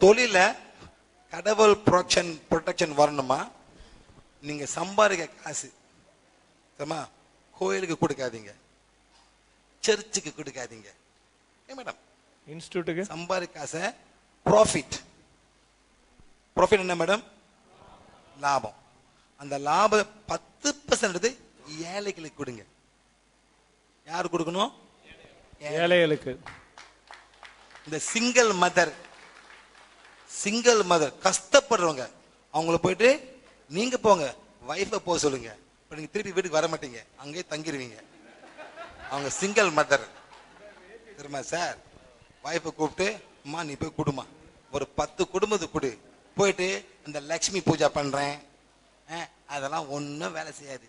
தொழில கடவுள் protection protection வரணுமா? நீங்க சம்பாதிக்க காசு தெரியுமா? கோயிலுக்கு கொடுக்காதீங்க. சர்ச்சுக்கு கொடுக்காதீங்க. ஏன் மேடம் இன்ஸ்டியூட்டுக்கு சம்பாதிக்க காசை ப்ராஃபிட் ப்ராஃபிட் என்ன மேடம் லாபம். அந்த லாப பத்து பர்சன்ட் ஏழைகளுக்கு கொடுங்க. யார் கொடுக்கணும்? ஏழைகளுக்கு. இந்த சிங்கிள் மதர் சிங்கிள் மதர் கஷ்டப்படுறவங்க. அவங்கள போயிட்டு நீங்க போங்க வைஃபை போக சொல்லுங்க. இப்ப நீங்க திருப்பி வீட்டுக்கு வர மாட்டீங்க. அங்கேயே தங்கிடுவீங்க அவங்க சிங்கிள் மதர் தெரியுமா சார் வைஃபை கூப்பிட்டு அம்மா நீ போய் கொடுமா ஒரு பத்து குடும்பத்துக்கு கொடு. போயிட்டு இந்த லக்ஷ்மி பூஜை பண்றேன். அஹ், அதெல்லாம் ஒன்றும் வேலை செய்யாது.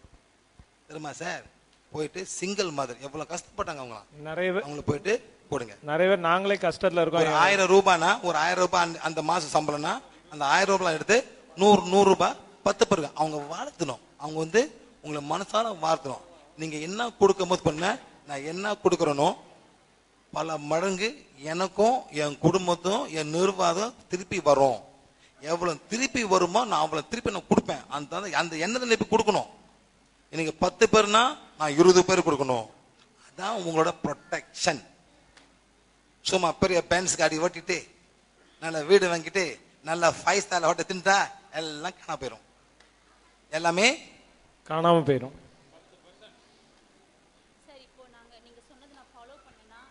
தெரியுமா சார் போயிட்டு சிங்கிள் மதர் எவ்வளவு கஷ்டப்பட்டாங்க அவங்களாம். நிறைய பேர் அவங்கள போயிட்டு கொடுங்க நிறைய பேர் நாங்களே கஷ்டத்துல இருக்கோம். ஆயிரம் ரூபாய்னா ஒரு ஆயிரம் ரூபாய் அந்த- அந்த மாசம் சம்பளம்னா அந்த ஆயிரம் ரூபாய் எடுத்து நூறு நூறு ரூபாய் பத்து பேருக்கு அவங்க வாழ்த்தணும். அவங்க வந்து உங்களை மனசார வாழ்த்தணும். நீங்க என்ன கொடுக்கும் போது பண்ண நான் என்ன கொடுக்கறனோ பல மடங்கு எனக்கும் என் குடும்பத்தும் என் நிர்வாகம் திருப்பி வரும். எவ்வளவு திருப்பி வருமோ நான் அவ்வளவு திருப்பி நான் கொடுப்பேன். அந்த அந்த எண்ணத்துல இப்ப கொடுக்கணும். எனக்கு பத்து பேர்னா நான் இருபது பேர் கொடுக்கணும். அதான் உங்களோட ப்ரொடெக்ஷன் சும்மா பெரிய பென்ஸ் காடி ஓட்டிட்டு நல்ல வீடு வாங்கிட்டு நல்ல ஃபைவ் ஸ்டார் ஹோட்டல் தின்ட்டா எல்லாம் காணாம போயிடும் எல்லாமே காணாமல் போயிடும்